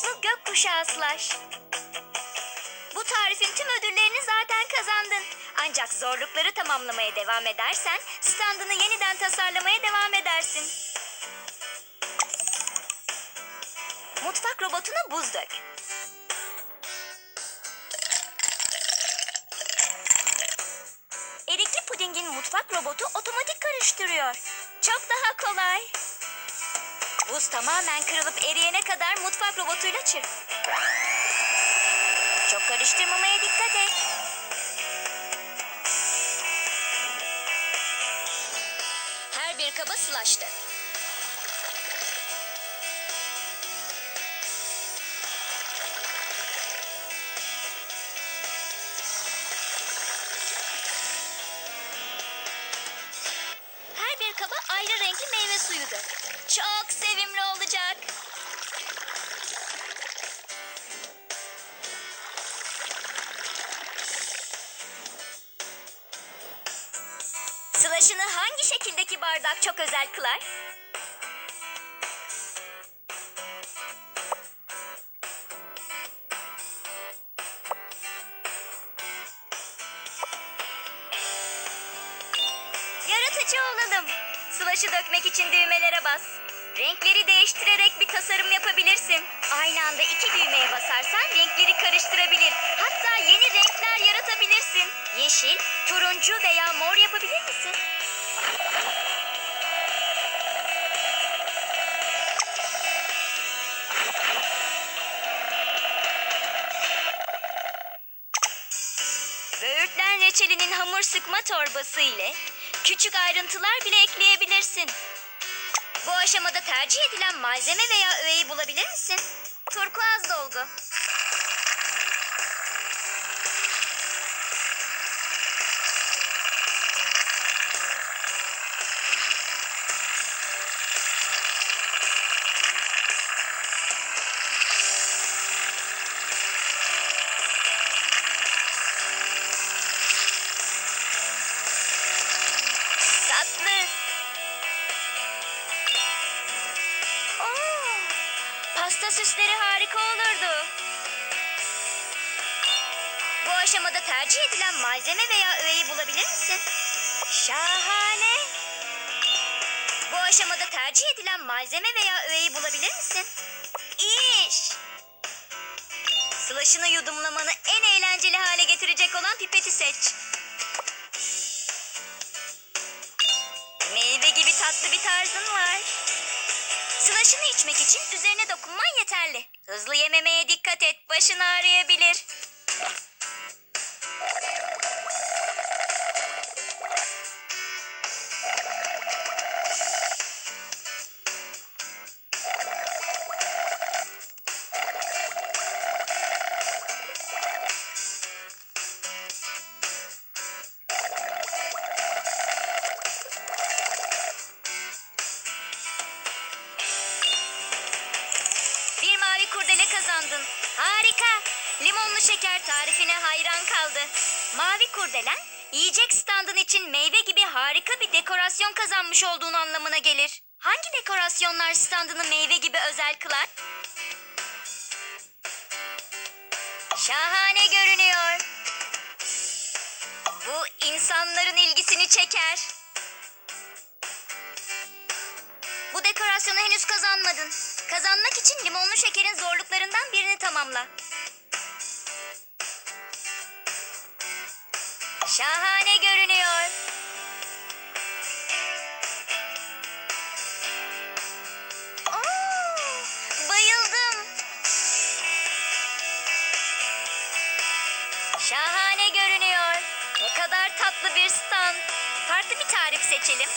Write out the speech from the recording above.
buzlu gökkuşağı slash. Bu tarifin tüm ödüllerini zaten kazandın. Ancak zorlukları tamamlamaya devam edersen standını yeniden tasarlamaya devam edersin. Mutfak robotuna buz dök. Erikli pudingin mutfak robotu otomatik karıştırıyor. Çok daha kolay. Buz tamamen kırılıp eriyene kadar mutfak robotuyla çırp. Çok karıştırmamaya dikkat et. Her bir kaba slash Sılaşını hangi şekildeki bardak çok özel kılar? Yaratıcı olalım. Sılaşı dökmek için düğmelere bas. Renkleri değiştirerek bir tasarım yapabilirsin. Aynı anda iki düğmeye basarsan renkleri karıştırabilir. Hatta. Yeşil, turuncu veya mor yapabilir misin? Böğürtlen reçelinin hamur sıkma torbası ile küçük ayrıntılar bile ekleyebilirsin. Bu aşamada tercih edilen malzeme veya öğeyi bulabilir misin? Turkuaz dolgu. Tatlı. Oo, pasta süsleri harika olurdu. Bu aşamada tercih edilen malzeme veya öğeyi bulabilir misin? Şahane. Bu aşamada tercih edilen malzeme veya öğeyi bulabilir misin? İyi iş. Slaşını yudumlamanı en eğlenceli hale getirecek olan pipeti seç. Sılaşını içmek için üzerine dokunman yeterli. Hızlı yememeye dikkat et, başın ağrıyabilir. Kazandın. Harika. Limonlu şeker tarifine hayran kaldı. Mavi kurdelen, yiyecek standın için meyve gibi harika bir dekorasyon kazanmış olduğun anlamına gelir. Hangi dekorasyonlar standını meyve gibi özel kılar? Şahane görünüyor. Bu insanların ilgisini çeker. Bu dekorasyonu henüz kazanmadın. Kazanmak için limonlu şekerin zorluklarından birini tamamla. Şahane görünüyor. Oo, bayıldım. Şahane görünüyor. Ne kadar tatlı bir stand. Farklı bir tarif seçelim.